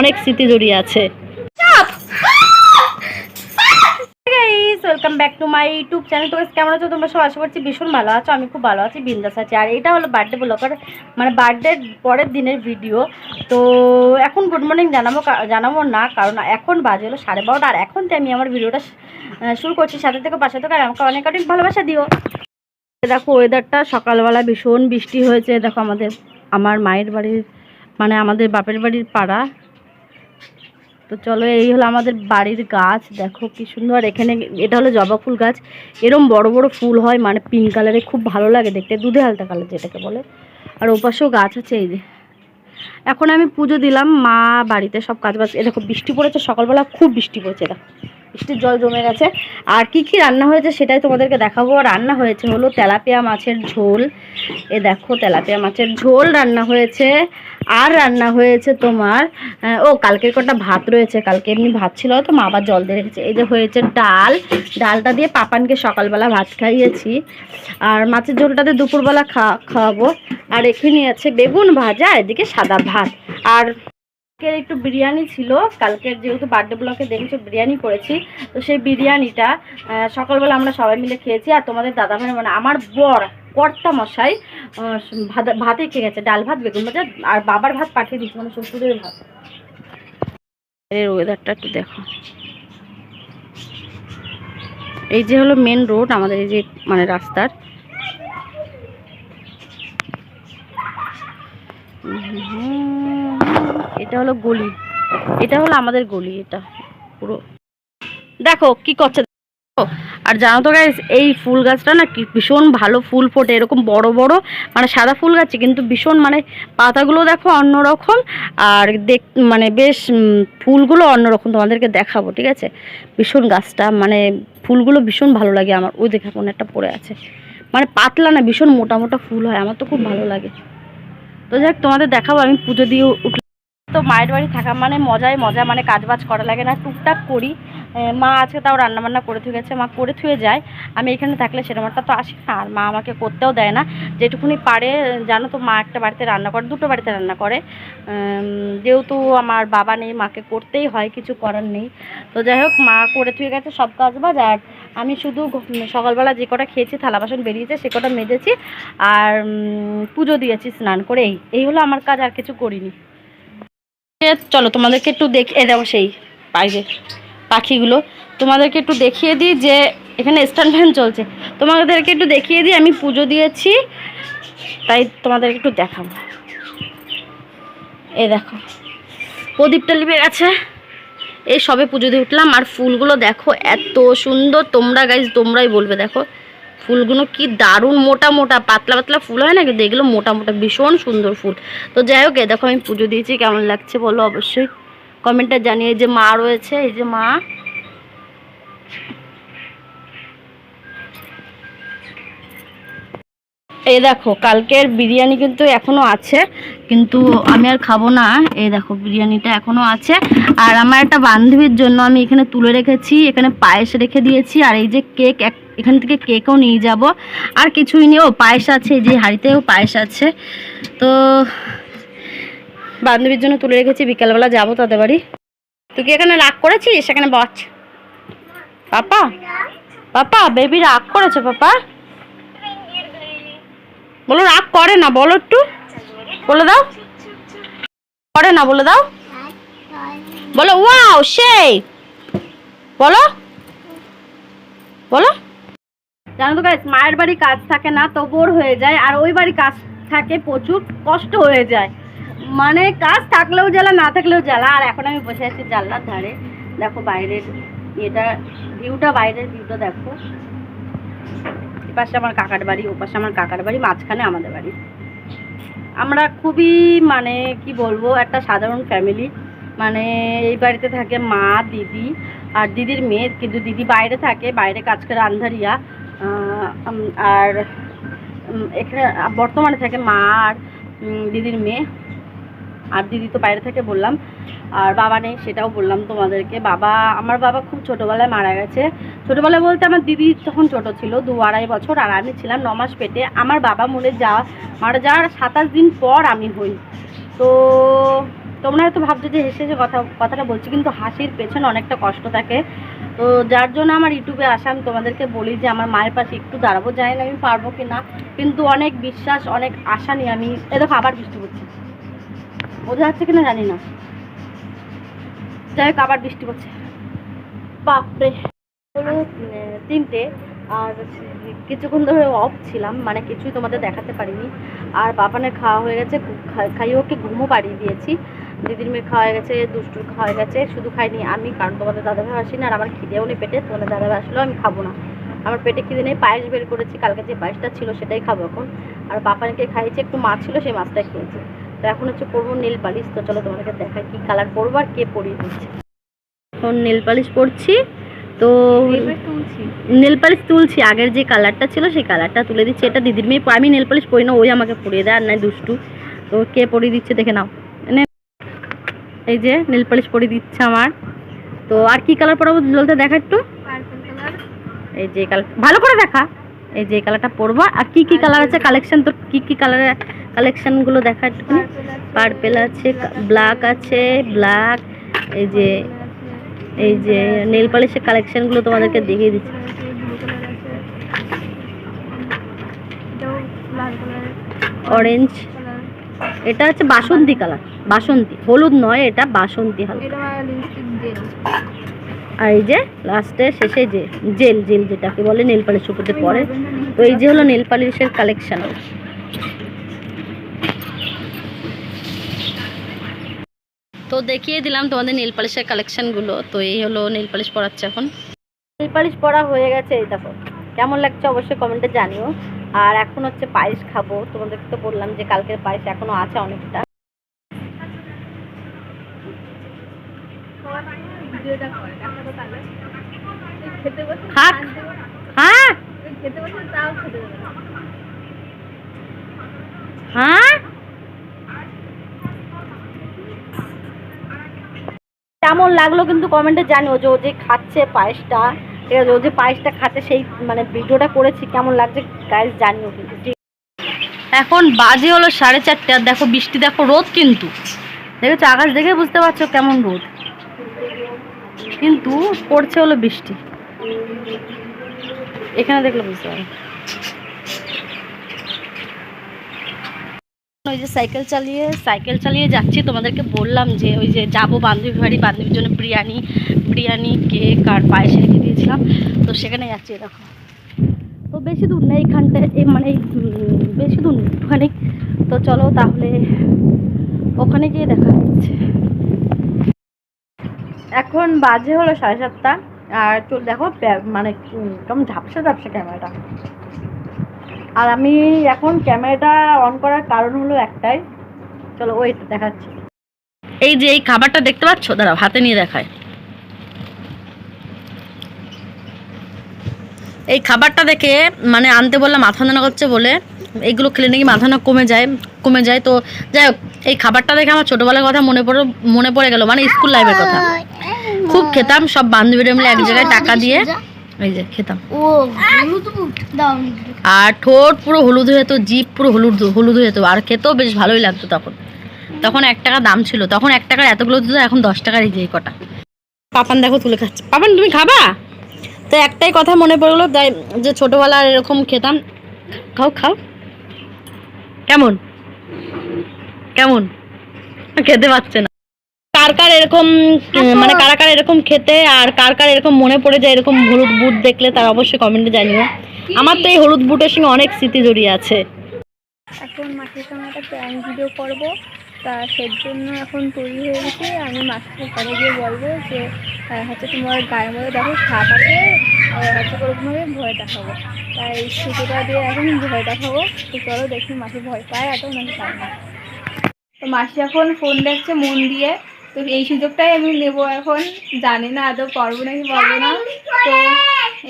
অনেক স্মৃতি জড়িয়ে আছে। Welcome back to my YouTube channel তো কেমন আছো? তোমরা সব আশা করছি ভীষণ ভালো আছো। আমি খুব ভালো আছি, বিন্দাস আছি। আর এটা হলো বার্থডে ব্লগার মানে বার্থডে পরের দিনের ভিডিও তো এখন গুড মর্নিং জানাব জানাব না, কারণ এখন বাজে হলো সাড়ে বারোটা। আর এখন তো আমি আমার ভিডিওটা শুরু করছি সাথে থেকে পাশে থেকে। আর আমাকে অনেক অনেক ভালোবাসা দিও। দেখো ওয়েদারটা সকালবেলা ভীষণ বৃষ্টি হয়েছে। দেখো আমাদের, আমার মায়ের বাড়ির মানে আমাদের বাপের বাড়ির পাড়া। তো চলো, এই হলো আমাদের বাড়ির গাছ। দেখো কি সুন্দর, এখানে এটা হলো জবা ফুল গাছ। এরম বড় বড় ফুল হয় মানে পিঙ্ক কালারে খুব ভালো লাগে দেখতে, দুধে হালতা কালার যেটাকে বলে। আর ওপাশেও গাছ আছে, এই যে। এখন আমি পুজো দিলাম, মা বাড়িতে সব কাজ বাজ দেখো, বৃষ্টি পড়েছে সকালবেলা, খুব বৃষ্টি পড়েছে, দেখো। বৃষ্টির জল জমে গেছে। আর কি কি রান্না হয়েছে সেটাই তোমাদেরকে দেখাবো। রান্না হয়েছে হলো তেলাপিয়া মাছের ঝোল। এ দেখো তেলাপিয়া মাছের ঝোল রান্না হয়েছে। আর রান্না হয়েছে তোমার ও কালকের কটা ভাত রয়েছে। কালকে এমনি ভাত ছিল তো মা আবার জল দিয়ে রেখেছে। এই যে হয়েছে ডাল। ডালটা দিয়ে পাপানকে সকালবেলা ভাত খাইয়েছি। আর মাছের ঝোলটাতে দুপুরবেলা খা, খাওয়াবো। আর এখানে আছে বেগুন ভাজা, এদিকে সাদা ভাত। আর কালকের একটু বিরিয়ানি ছিল। কালকের যেহেতু বার্থডে ব্লকে দেখেছ বিরিয়ানি করেছি। তো সেই বিরিয়ানিটা সকালবেলা আমরা সবাই মিলে খেয়েছি। আর তোমাদের দাদা ভাই মানে আমার বর, কর্তা মশাই ভাত- খেয়ে গেছে ডাল ভাত, বেগুন ভাজা, আর বাবার ভাত পাঠিয়ে দিচ্ছি মানে শ্বশুরের ভাত। এর ওয়েদারটা একটু দেখো। এই যে হলো মেন রোড আমাদের এই যে মানে রাস্তার। এটা হলো গলি। এটা হলো আমাদের গলি, এটা পুরো। দেখো কি করছে। আর জানো তো গাইস এই ফুল গাছটা না কি ভীষণ ভালো ফুল ফোটে, এরকম বড় বড় মানে সাদা ফুল গাছ, কিন্তু ভীষণ মানে পাতাগুলো দেখো অন্যরকম, আর দেখ মানে বেশ ফুলগুলো অন্যরকম তোমাদেরকে দেখাবো, ঠিক আছে? ভীষণ গাছটা মানে ফুলগুলো ভীষণ ভালো লাগে আমার। ওই দেখে কোন একটা পড়ে আছে। মানে পাতলা না, ভীষণ মোটা মোটা ফুল হয়, আমার তো খুব ভালো লাগে। তো যাক, তোমাদের দেখাবো, আমি পুজো দিয়ে উঠলাম তো মায়ের বাড়ি থাকা মানে মজাই মজা মানে কাজ বাজ করা লাগে না। টুকটাক করি। মা আজকে তাও রান্না বান্না করে থুয়ে গেছে মা করে থুয়ে যায়। আমি এখানে থাকলে সেরকমটা তো আসি না, আর মা আমাকে করতেও দেয় না। যেটুকুনি পারে, জানো তো, মা একটা বাড়িতে রান্না করে, দুটো বাড়িতে রান্না করে। যেহেতু আমার বাবা নেই, মাকে করতেই হয়, কিছু করার নেই। তো যাই হোক, মা করে থুয়ে গেছে, সব কাজ বাজ আর আমি শুধু সকালবেলা যে কটা খেয়েছি, থালা বাসন বেরিয়েছে, সে কটা মেজেছি। আর পুজো দিয়েছি, স্নান করে। এই এই হলো আমার কাজ, আর কিছু করিনি। চলো তোমাদেরকে একটু দেখ, এ দেখো সেই বাইরে পাখিগুলো। তোমাদেরকে একটু দেখিয়ে দিই যে এখানে স্ট্যান্ড ফ্যান চলছে। তোমাদেরকে একটু দেখিয়ে দিই, আমি পুজো দিয়েছি, তাই তোমাদেরকে একটু দেখাবো। এই দেখো প্রদীপটা লিপে গেছে। এই সবে পুজো দিয়ে উঠলাম, আর ফুলগুলো দেখো এত সুন্দর, তোমরা গাইজ তোমরাই বলবে, দেখো। ফুলগুলো কি দারুণ মোটা মোটা, পাতলা পাতলা ফুল হয় না কিন্তু এগুলো মোটা মোটা, ভীষণ সুন্দর ফুল। তো যাই হোক দেখো আমি পুজো দিয়েছি, কেমন লাগছে বলো অবশ্যই। কমেন্টে জানিয়ে যে মা রয়েছে, এই যে মা। এই দেখো, কালকের বিরিয়ানি কিন্তু এখনও আছে, কিন্তু আমি আর খাব না। এই দেখো, বিরিয়ানিটা এখনও আছে। আর আমার একটা বান্ধবীর জন্য আমি এখানে তুলে রেখেছি, এখানে পায়েস রেখে দিয়েছি, আর এই যে কেক, এক এখান থেকে কেকও নিয়ে যাব। আর কিছুই নেই, ও পায়েস আছে, এই যে হাঁড়িতেও পায়েস আছে। তো বান্ধবীর জন্য তুলে রেখেছি, বিকালবেলা যাব তাদের বাড়ি। তুই কি এখানে রাগ করেছিস? এখানে বচ পাপা? পাপা, বেবি রাগ করেছে, পাপা? বলো, রাগ করে না, বলো একটু। বলে দাও। করে না, বলে দাও। বলো, ওয়াও, সেই। বলো। বলো। জানো তো গাইস মায়ের বাড়ি কাজ থাকে না, তো বোর হয়ে যায়, আর ওই বাড়ি কাজ থাকে প্রচুর, কষ্ট হয়ে যায়। মানে কাজ থাকলেও জ্বালা, না থাকলেও জ্বালা, আর এখন আমি বসে আছি জানলার ধারে। দেখো বাইরের এটা ভিউটা বাইরের ভিউটা দেখো। এপাশে আমার কাকার বাড়ি ওপাশে আমার কাকার বাড়ি, মাঝখানে আমাদের বাড়ি। আমরা খুবই মানে কি বলব, একটা সাধারণ ফ্যামিলি মানে এই বাড়িতে থাকে মা, দিদি আর দিদির মেয়ে, কিন্তু দিদি বাইরে থাকে, বাইরে কাজ করে আন্ধারিয়া। আর এখানে বর্তমানে থাকে মা আর দিদির মেয়ে। আর দিদি তো বাইরে থেকে বললাম, আর বাবা নেই সেটাও বললাম তোমাদেরকে। বাবা, আমার বাবা খুব ছোটোবেলায় মারা গেছে। ছোটোবেলায় বলতে আমার দিদি তখন ছোট ছিল, দু আড়াই বছর, আর আমি ছিলাম ন মাস পেটে। আমার বাবা মরে যাওয়া মারা যাওয়ার সাতাশ দিন পর আমি হই। তো তোমরা হয়তো ভাবছ যে হেসে হেসে কথা, কথাটা বলছি, কিন্তু হাসির পেছনে অনেকটা কষ্ট থাকে। তো যার জন্য আমার ইউটিউবে আসা, আমি তোমাদেরকে বলি যে আমার মায়ের পাশে একটু দাঁড়াবো, জানি না আমি পারব কি না কিন্তু অনেক বিশ্বাস, অনেক আশা নিয়ে আমি এ দেখো, আবার বৃষ্টি পড়ছে। বোঝা যাচ্ছে কিনা জানি না। যাই হোক আবার বৃষ্টি পড়ছে। বাপরে। হলো তিনটে, আর কিছুক্ষণ ধরে অফ ছিলাম মানে কিছুই তোমাদের দেখাতে পারিনি। আর বাপানের খাওয়া হয়ে গেছে খা- খাইয়ে ওকে ঘুমও পাড়িয়ে দিয়েছি। দিদির মেয়ে খাওয়া হয়ে গেছে, দুষ্টুর খাওয়া হয়ে গেছে, শুধু খাইনি আমি, কারণ তোমাদের দাদাভাই আসি না আর আমার খিদেও নেই পেটে, তোমাদের দাদাভাই আসলেও আমি খাব না। আমার পেটে খিদে নেই, পায়েস বের করেছি, কালকে যে পায়েসটা ছিল সেটাই খাব এখন। আর বাপানকে খাইয়েছি, একটু মাছ ছিল সেই মাছটাই খেয়েছি। তো এখন হচ্ছে পরবো নীল পালিশ। তো চলো তোমাদেরকে দেখাই কি কালার পরবো আর কে পরিয়ে দিচ্ছে। এখন নীল পালিশ পরছি। তো নেল পালিশ তুলছি। আগের যে কালারটা ছিল সেই কালারটা তুলে দিচ্ছি। এটা দিদির মেয়ে আমি নেল পালিশ পরি না ওই আমাকে পরিয়ে দেয় আর নাই দুষ্টু। তো কে পরিয়ে দিচ্ছে দেখে নাও। এই যে নেল পালিশ পরিয়ে দিচ্ছে আমার। তো আর কি কালার পরাবো বলতে দেখা একটু? এই যে কালার ভালো করে দেখা। এই যে কালারটা পরবো। আর কি কি কালার আছে কালেকশন তোর কি কি কালারের কালেকশনগুলো দেখা একটু পার্পেল আছে ব্ল্যাক আছে ব্ল্যাক এই যে এই যে নেল পালিশের কালেকশনগুলো তোমাদেরকে দেখিয়ে দিচ্ছি। অরেঞ্জ এটা হচ্ছে বাসন্তী কালার বাসন্তী হলুদ নয় এটা বাসন্তী হালকা। আর এই যে লাস্টে শেষে যে জেল জেল যেটাকে বলে নেল পালিশ উপরে পরে তো এই যে হলো নেল পালিশের কালেকশন। তো দেখিয়ে দিলাম তোমাদের নেল পালিশের কালেকশনগুলো। তো এই হলো নেল পালিশ পরাচ্ছে এখন। নেল পালিশ পরা হয়ে গেছে এই দেখো। কেমন লাগছে অবশ্যই কমেন্টে জানিও। আর এখন হচ্ছে পায়েস খাব। তোমাদেরকে তো বললাম যে কালকের পায়েস এখনও আছে অনেকটা। হ্যাঁ হ্যাঁ? কেমন লাগল কিন্তু কমেন্টে জানিও যে ও যে খাচ্ছে পায়েসটা, ঠিক আছে, ও যে পায়েসটা খাচ্ছে সেই মানে ভিডিওটা করেছি, কেমন লাগছে গাইজ জানিও কিন্তু। এখন বাজে হলো সাড়ে চারটে, আর দেখো বৃষ্টি, দেখো রোদ কিন্তু। দেখেছ? আকাশ দেখে বুঝতে পারছ কেমন রোদ। কিন্তু পড়ছে হলো বৃষ্টি। এখানে দেখলে বুঝতে পারো ওই যে সাইকেল চালিয়ে সাইকেল চালিয়ে যাচ্ছি। তোমাদেরকে বললাম যে ওই যে যাব বান্ধবী বাড়ি, বান্ধবীর জন্য বিরিয়ানি বিরিয়ানি, কেক আর পায়েস রেখে দিয়েছিলাম। তো সেখানে যাচ্ছি দেখো তো বেশি দূর নেই এইখানটা এই মানে বেশি দূর একটুখানি তো চলো তাহলে ওখানে গিয়ে দেখা হচ্ছে। এখন বাজে হলো সাড়ে সাতটা। আর চল দেখো মানে কেমন ঝাপসা ঝাপসা ক্যামেরাটা। আর আমি এখন ক্যামেরাটা অন করার কারণ হলো একটাই। চলো ওয়েট দেখাচ্ছি। এই যে এই খাবারটা দেখতে পাচ্ছ? দাঁড়াও হাতে নিয়ে দেখায়। এই খাবারটা দেখে মানে আনতে বললে মাথা যন্ত্রণা করছে বলে এইগুলো খেলে নাকি মাথা না কমে যায় কমে যায়। তো যাই হোক এই খাবারটা দেখে আমার ছোটোবেলার কথা মনে পড়ে মনে পড়ে গেল মানে স্কুল লাইফের কথা। খুব খেতাম সব বান্ধবীরা মিলে এক জায়গায় টাকা দিয়ে। এই যে খেতাম। ও হলুদ আর ঠোঁট পুরো হলুদ হয়ে যেত জিপ পুরো হলুদ হলুদ হয়ে যেত। আর খেতেও বেশ ভালোই লাগতো তখন। তখন এক টাকা দাম ছিল। তখন এক টাকার এতগুলো দিত এখন দশ টাকার এই যে কটা। পাপান দেখো তুলে খাচ্ছে। পাপান তুমি খাবা? তো একটাই কথা মনে পড়ল তাই যে ছোটোবেলার এরকম খেতাম। খাও খাও। কেমন? কেমন? খেতে পাচ্ছে না। কার কার এরকম মানে কারা কার এরকম খেতে আর কার কার এরকম মনে পড়ে যায় এরকম হলুদ বুট দেখলে তার অবশ্যই কমেন্টে জানিও। আমার তো এই হলুদ বুটের সঙ্গে অনেক স্মৃতি জড়িয়ে আছে। এখন মাসির সঙ্গে একটা প্র্যাঙ্ক ভিডিও করব। তা সের জন্য এখন তৈরি হয়ে গেছি। আমি মাসিকে ঘরে গিয়ে বলব যে হচ্ছে তোমার গায়ের মধ্যে দেখো সাপ আছে হচ্ছে ওরকমভাবে ভয় দেখাবো। তাই সুতোটা দিয়ে এখন ভয় দেখাবো। তো চলো দেখি মাসি ভয় পায় এত নাকি পায় না। তো মাসি এখন ফোন দেখছে মন দিয়ে। তো এই সুযোগটাই আমি নেব এখন। জানি না আদৌ পারব নাকি পারব না। তো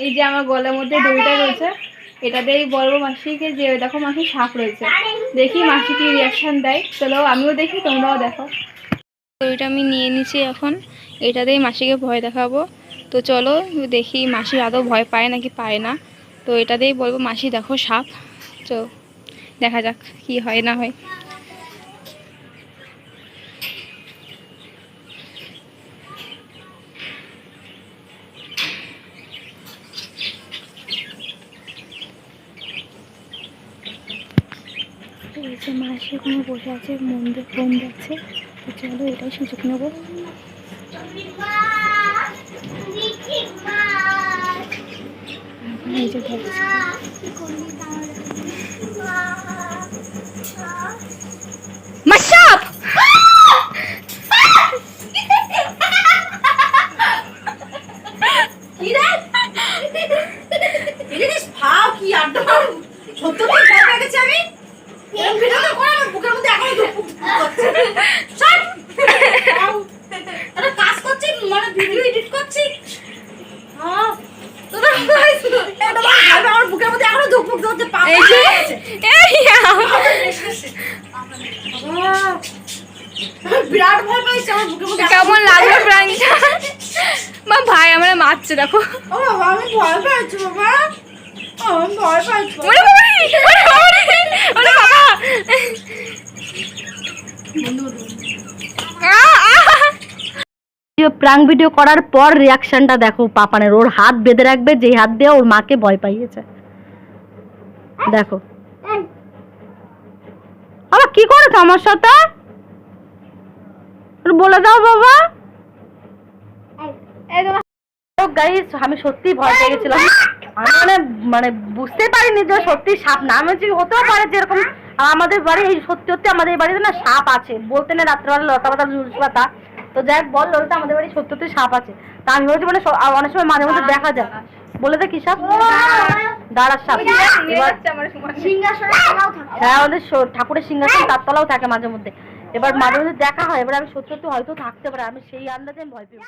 এই যে আমার গলার মধ্যে দড়িটা রয়েছে এটাতেই বলব মাসিকে যে দেখো মাসি সাপ রয়েছে। দেখি মাসি কি রিয়াকশান দেয়। চলো আমিও দেখি তোমরাও দেখো। এটা আমি নিয়ে নিচ্ছি এখন। এটাতেই মাসিকে ভয় দেখাবো। তো চলো দেখি মাসি আদৌ ভয় পায় নাকি পায় না। তো এটাতেই বলব মাসি দেখো সাপ তো দেখা যাক কি হয় না হয়। হচ্ছে মাসি ওখানে বসে আছে, মন্দির ফোন দেখছে। তো চলো এটাই সুযোগ নেব। এই যে মাসাপ কি রে ইলিশ ভাও কি আড্ডা মারু সত্য কি ভয় পেয়ে গেছি আমি এরকম ভিডিও তো করে আমার বুকের মধ্যে এখনও ধুক ধুক করছে ছাড় আউ। একটা কাজ করছি মানে ভিডিও এডিট করছি হ্যাঁ তোদের guys, এটা আমার ভয় পেয়ে আমার বুকের মধ্যে এখনও ধুক ধুক করছে পা এই যে এই বাবা, বিরাট ভয় পাইছে আমার বুকের মধ্যে কেমন লাগল প্রাণীটা মা ভাই আমরা মারছে দেখো। ও আমি ভয় বাবা। ভয় বাবা প্রাং ভিডিও করার পর রিয়াকশনটা দেখো পাপানের। ওর হাত বেঁধে রাখবে যেই হাত দিয়ে ওর মাকে ভয় পাইয়েছে। দেখো। আবার কি করেছ আমার সাথে? বলে দাও বাবা। গাইস আমি সত্যি ভয় পেয়ে গেছিলাম। আমি মানে মানে বুঝতে পারিনি যে সত্যি সাপ না। আমি হতেও পারে যেরকম আর আমাদের বাড়ি এই সত্যি সত্যি আমাদের বাড়িতে না সাপ আছে। বলতে না রাত্রেবেলা লতা পাতা জুলস পাতা। তো যাই বল ললিতা আমাদের বাড়ি সত্যি সত্যি সাপ আছে। তা আমি হচ্ছে মানে অনেক সময় মাঝে মধ্যে দেখা যায়। বলে দে কি সাপ? দাঁড়ার সাপ। হ্যাঁ। আমাদের ঠাকুরের সিংহাসন তারতলাও থাকে মাঝে মধ্যে এবার মাঝে মধ্যে দেখা হয় এবার আমি সত্যি সত্যি হয়তো থাকতে পারে আমি সেই আন্দাজে আমি ভয় পেয়ে